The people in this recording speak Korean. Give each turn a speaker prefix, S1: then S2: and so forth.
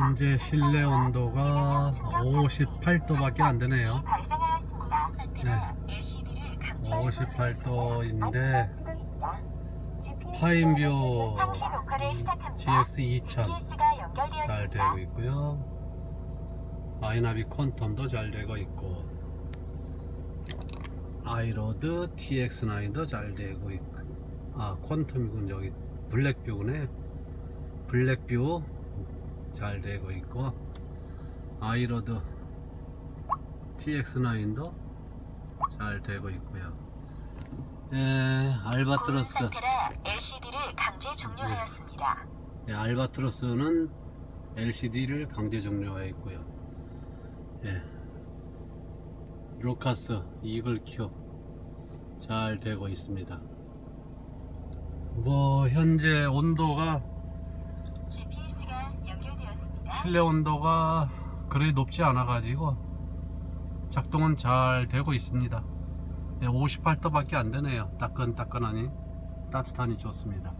S1: 현재 실내 온도가 58도밖에 안 되네요.
S2: 적용하였습니다.
S1: 58도인데 파인뷰 GX2000 잘 되고 있고요. 아이나비 퀀텀도 잘 되고 있고 아이로드 TX9도 잘 되고 있고 아 퀀텀이군 여기 블랙뷰네 블랙뷰 잘 되고 있고 아이로드 TX9도 잘 되고 있고요 예, 알바트로스
S2: 상태라 LCD를 강제 종료하였습니다.
S1: 예, 알바트로스는 LCD를 강제 종료하여 있고요. 예. 로카스 이글큐 잘 되고 있습니다. 뭐 현재 온도가
S2: GPS가 연결되었습니다.
S1: 실내 온도가 그리 높지 않아 가지고 작동은 잘 되고 있습니다. 예, 58도 밖에 안 되네요. 따끈따끈하니 따뜻하니 좋습니다.